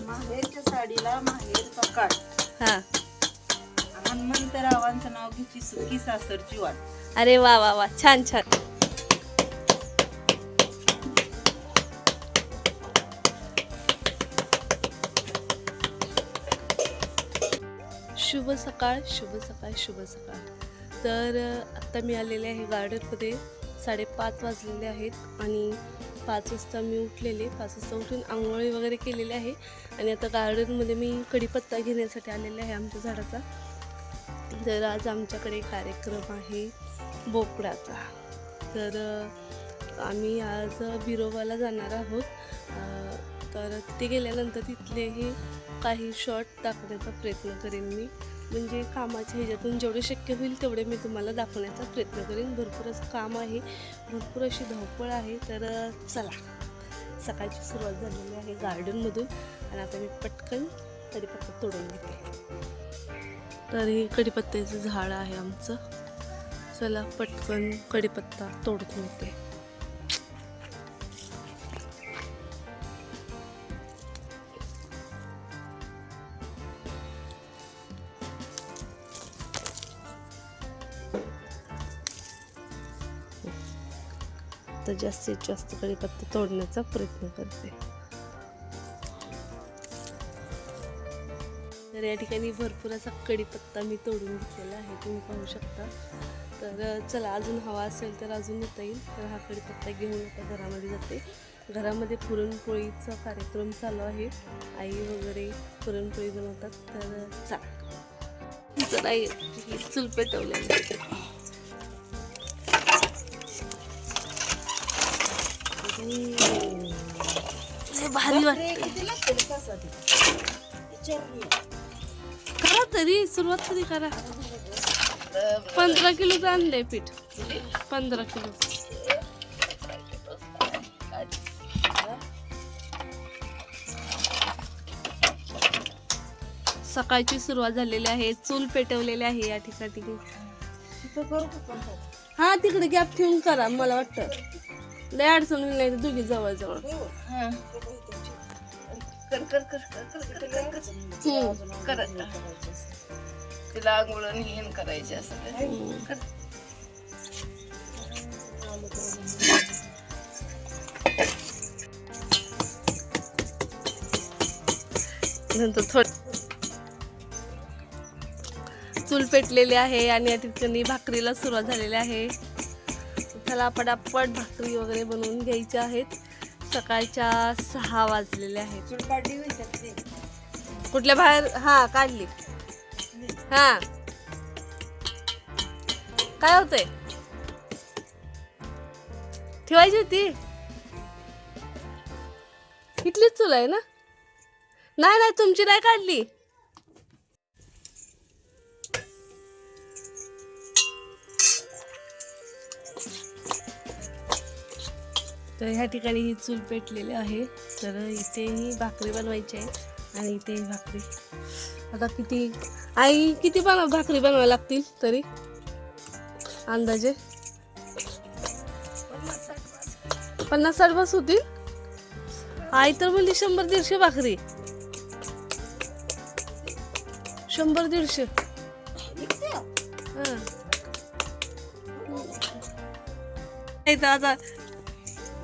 माहेरच्या साडीला माहेर पकाड. हा. हनुमंतरावांचं नाव घ्यायची सुखी सासरची वाट. अरे वा वा वा. छान छान. शुभ सकाळ शुभ सकाळ शुभ सकाळ. तर आत्ता मी आलेले आहे गार्डनमध्ये. साडेपाच वाजलेले आहेत आणि पाच वाजता मी उठलेले. पाच वाजता उठून आंघोळी वगैरे केलेली आहे. आणि आता गार्डनमध्ये मी कढीपत्ता घेण्यासाठी आलेले आहे आमच्या झाडाचा. तर आज आमच्याकडे कार्यक्रम आहे बोकडाचा. तर आम्ही आज बिरोबाला जाणार आहोत. तर तिथे गेल्यानंतर तिथलेही काही शॉर्ट दाखवण्याचा प्रयत्न करेन मी. म्हणजे कामाच्या ह्याच्यातून जेवढे शक्य होईल तेवढे मी तुम्हाला दाखवण्याचा प्रयत्न करेन. भरपूर असं काम आहे. भरपूर अशी धावपळ आहे. तर चला. सकाळची सुरुवात झालेली आहे गार्डनमधून. आणि आता मी पटकन कढीपत्ता तोडून घेते. तर हे कढीपत्त्याचं झाड आहे आमचं. चला पटकन कढीपत्ता तोडून घेते. तर जास्तीत जास्त कढीपत्ता तोडण्याचा प्रयत्न करते. तर या ठिकाणी भरपूर असा कढीपत्ता मी तोडून घेतलेला आहे तुम्ही पाहू शकता. तर चला अजून हवा असेल तर अजून येता येईल तर हा कढीपत्ता घेऊन आता घरामध्ये जाते. घरामध्ये पुरणपोळीचा कार्यक्रम चालू आहे. आई वगैरे पुरणपोळी बनवतात तर चला. चला ये. चूल पेटवलेली भारी वाटते करा तरी सुरुवात तरी करा. पंधरा किलोचं आणलंय पीठ. पंधरा किलो. सकाळची सुरुवात झालेली आहे. चूल पेटवलेली आहे या ठिकाणी. हा तिकडे गॅप ठेवून करा मला वाटतं. लय अडचण होईल नाही तर दोघी जवळ जवळ कर कर कर कर कर कर कर हम्म. करत तिला आंघोळ हिन करायची असं कर. नंतर थोड चूल पेटलेली आहे आणि या ठिकाणी भाकरीला सुरुवात झालेली आहे. त्याला पटापट भाकरी वगैरे बनवून घ्यायच्या आहेत. सकाळच्या सहा वाजलेले आहेत. कुठल्या बाहेर? हा काढली. हा. काय होतंय? ठेवायची होती? इथलीच चूल आहे ना? नाही नाही तुमची नाही काढली. तर ह्या ठिकाणी ही चूल पेटलेली आहे. तर इथेही भाकरी बनवायची आहे आणि इथे भाकरी. आता किती आई किती बनव भाकरी बनवायला लागतील तरी. अंदाजे. पन्नास साठ बस होतील. आई तर बोलली शंभर दीडशे भाकरी. शंभर दीडशे हं. नाही तर आता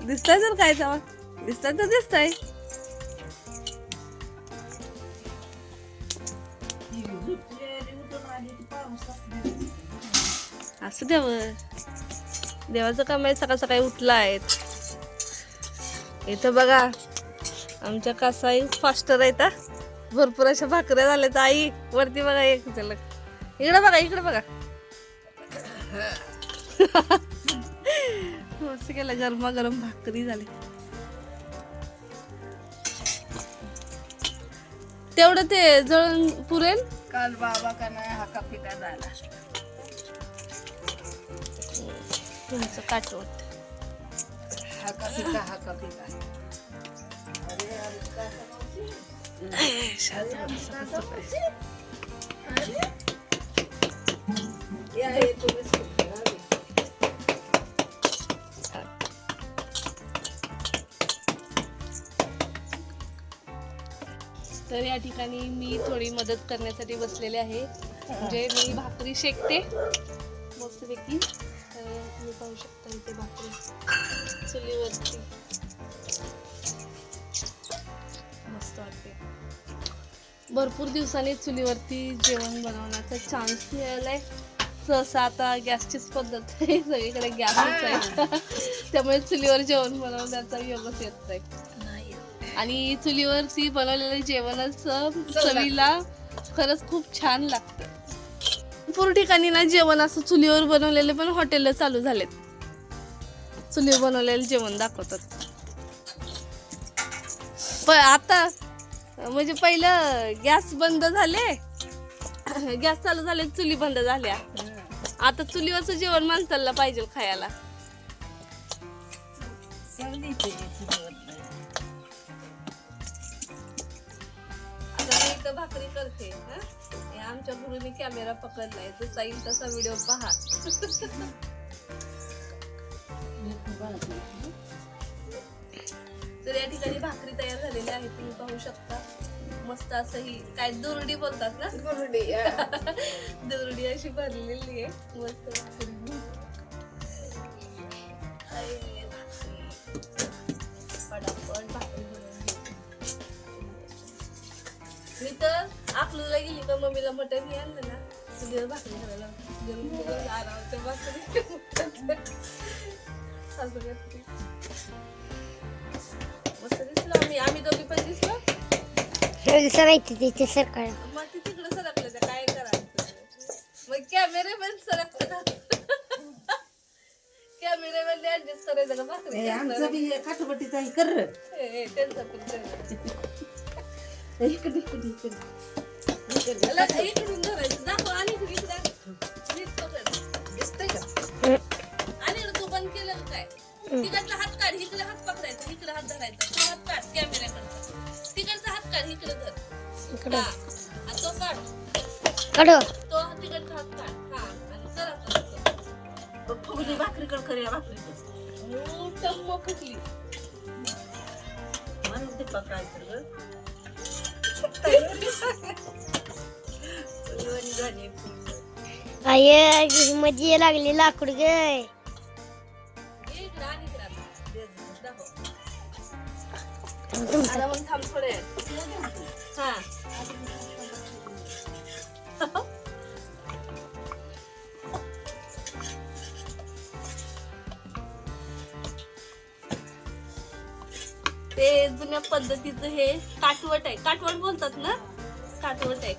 दिसतंय तर काय तेव्हा. दिसतंय तर दिसतंय. असं देव देवाचं काम आहे सकाळ सकाळी उठला आहेत इथं बघा आमच्या कासाई फास्टर आहेत हा. भरपूर अशा भाकऱ्या झाल्यात आई. वरती बघा एक झलक. इकडे बघा इकडे बघा. मस्त केलं गरमागरम भाकरी झाली. तेवढं ते जळून पुरेल? काल बाबा का नाही हा पिका झाला? तुमचं काटवत हा पिका हा पिका अरे तर या ठिकाणी मी थोडी मदत करण्यासाठी बसलेले आहे. म्हणजे मी भाकरी शेकते. मस्तपैकी. तर तुम्ही पाहू शकता इथे भाकरी चुलीवरती. मस्त वाटते. भरपूर दिवसांनी चुलीवरती जेवण बनवण्याचा चान्स मिळालाय. सहसा आता गॅसचीच पद्धत आहे. सगळीकडे गॅसच आहे. त्यामुळे चुलीवर जेवण बनवण्याचा योगच येत नाही. आणि चुलीवरती बनवलेलं जेवणच चवीला खरंच खूप छान लागतं. भरपूर ठिकाणी ना जेवण असं चुलीवर बनवलेले पण हॉटेल चालू झालेत. चुलीवर बनवलेलं जेवण दाखवतात. पण आता म्हणजे पहिलं गॅस बंद झाले. गॅस चालू झाले चुली बंद झाल्या. आता चुलीवरचं जेवण माणसाला पाहिजे खायला. आता मी इथं भाकरी करते हं? आमच्या गुरुने कॅमेरा पकडलाय. तो जाईल तसा व्हिडिओ पहा. तर या ठिकाणी भाकरी तयार झालेली आहे तुम्ही पाहू शकता. मस्त असं ही काय दुरडी बोलतात ना? दुरडी अशी भरलेली आहे. मस्त भाकरी. तर अकलूला गेली का मम्मीला मटण हे आणलं ना. तुझ्या भाकरी करायला गरम आरामच्या भाकरी असं करते. मस्त दिसलो आम्ही. आम्ही दोघी पण दिसलो. सरायचं तिथे सरकार मग ते तिकडे सरकलं तर काय करायचं. मग कॅमेरे पण सरकतात कॅमेरे ऍडजस्ट करायचं का भाकरी आमचं बी काठपट्टीचा हे कर त्यांचं पण. इकडे इकडे इकडे. इकडून धरायचं दाखव आणि. दिसतंय का? आणि तू बंद केलं का काय? तिकडचा हात काढ इकडे हात पकडायचा इकडे हात धरायचा. तो हात काढ कॅमेऱ्याकडचा तिकडचा हात काढ इकडे धर. इकडे. हा. तो काढ. कडो तो तिकडचा हात काढ. हा आणि आता. फुगली कर मोठं फुटली म्हणून ते पकायचं आयमध्ये लागली लाकूड ग. थांब थोडे हा. जुन्या पद्धतीचं हे काटवट आहे. काटवट बोलतात ना? काटवट आहे.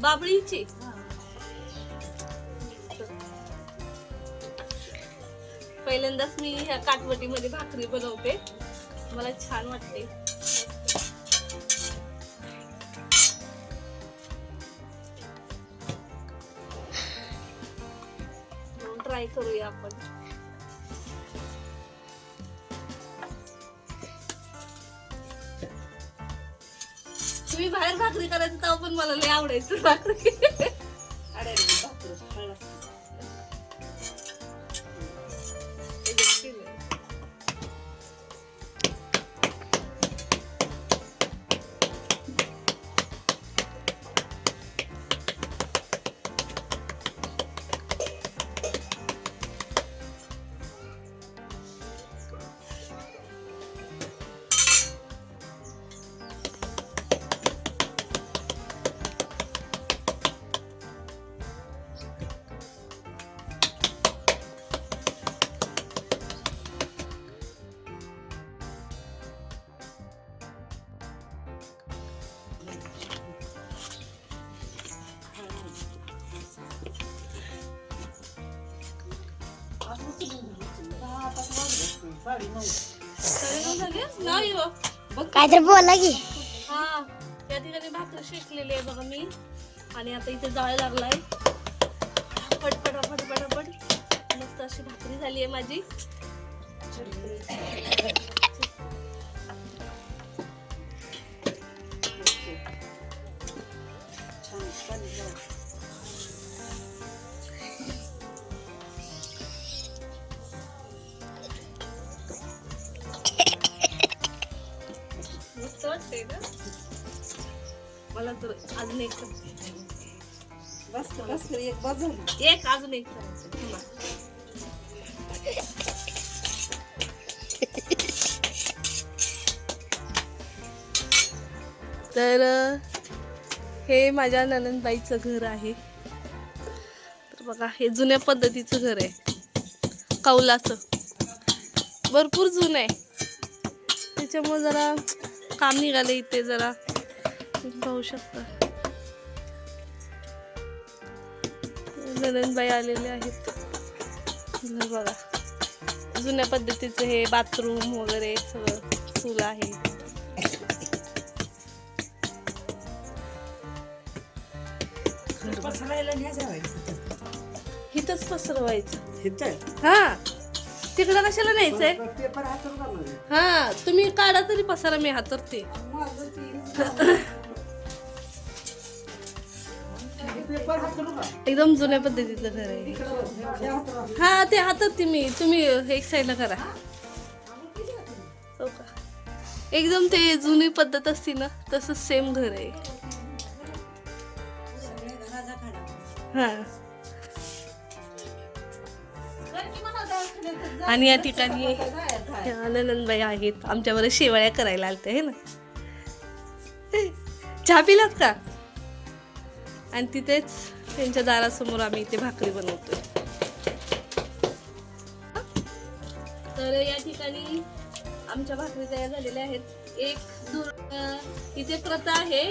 बाबळीची. पहिल्यांदाच मी ह्या काटवटीमध्ये भाकरी बनवते. मला छान वाटते. ट्राय करूया आपण. तुम्ही बाहेर भाकरी करायचं तेव्हा पण मला लय आवडायचं भाकरी. अरे भाकरी नाही हो. काहीतरी बोला की. हा त्या ठिकाणी भाकर शिजलेली आहे बघा मी. आणि आता इथे जाळ लागलाय. फटाफट फटाफट फटाफट. मस्त अशी भाकरी झाली आहे माझी. छान. मला तर अजून एक बस बस एक बस झाली. एक अजून एक. तर हे माझ्या ननंदबाईचं घर आहे. तर बघा हे जुन्या पद्धतीचं घर आहे. कौलाचं. भरपूर जुनं आहे. त्याच्यामुळे जरा काम निघालं इथे जरा. तुम्ही पाहू शकता नंदनबाई आलेले आहेत घर बघा जुन्या पद्धतीचं हे बाथरूम वगैरे सगळं चूल आहे इथंच पसरवायचं हा तिकडं कशाला न्यायचंय पेपर म्हणजे हा तुम्ही काढा तरी पसारा मी हातरते एकदम जुन्या पद्धतीचं घर आहे. हा ते हातात मी. तुम्ही एक साईडला करा. हो का एकदम ते जुनी पद्धत असते ना तसं सेम घर आहे. हा. आणि या ठिकाणी ह्या नंदनबाई आहेत. आमच्याबरोबर शेवाळ्या करायला आलत्या हे ना? चहा पिलात का? आणि तिथेच त्यांच्या दारासमोर आम्ही इथे भाकरी बनवतोय. तर या ठिकाणी आमच्या भाकरी तयार झालेल्या आहेत. एक दूर अं, इथे प्रथा आहे.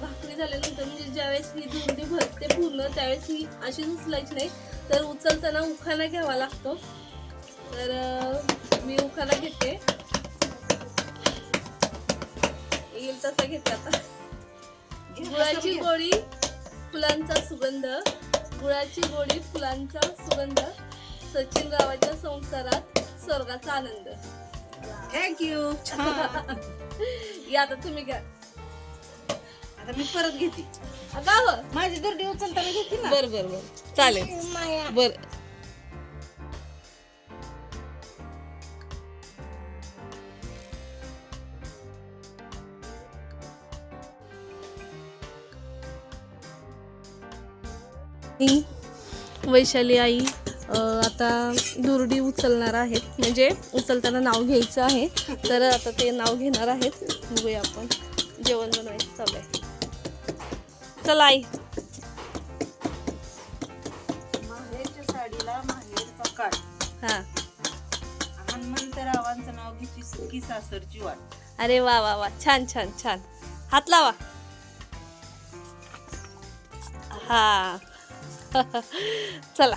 भाकरी झाल्यानंतर म्हणजे ज्यावेळेस ही दुर्डी भरते पूर्ण त्यावेळेस ही अशीच उचलायची नाही. तर उचलताना उखाणा घ्यावा लागतो. तर मी उखाणा घेते. येईल तसा घेते आता. गुळाची गोळी फुलांचा सुगंध गुळाची गोळी फुलांचा सुगंध सचिन गावाच्या संसारात स्वर्गाचा आनंद. थँक्यू या आता तुम्ही घ्या. आता मी परत घेते. गाव माझी दुर्डी उचलताना घेते ना? बर बर बर. चालेल. माया. बर. मी, वैशाली आई आता दुर्डी उचलणार आहेत. म्हणजे उचलताना नाव घ्यायचं आहे. तर आता ते नाव घेणार आहेत. बघूया आपण. जेवण बनवायचं चालू आहे. चला आई. माहेरच्या साडीला माहेरचा काळ हां. हनुमंतरावांचं नाव घ्यायची सासरची वाट. अरे वा वा वा. छान छान छान. हात लावा. हा. चला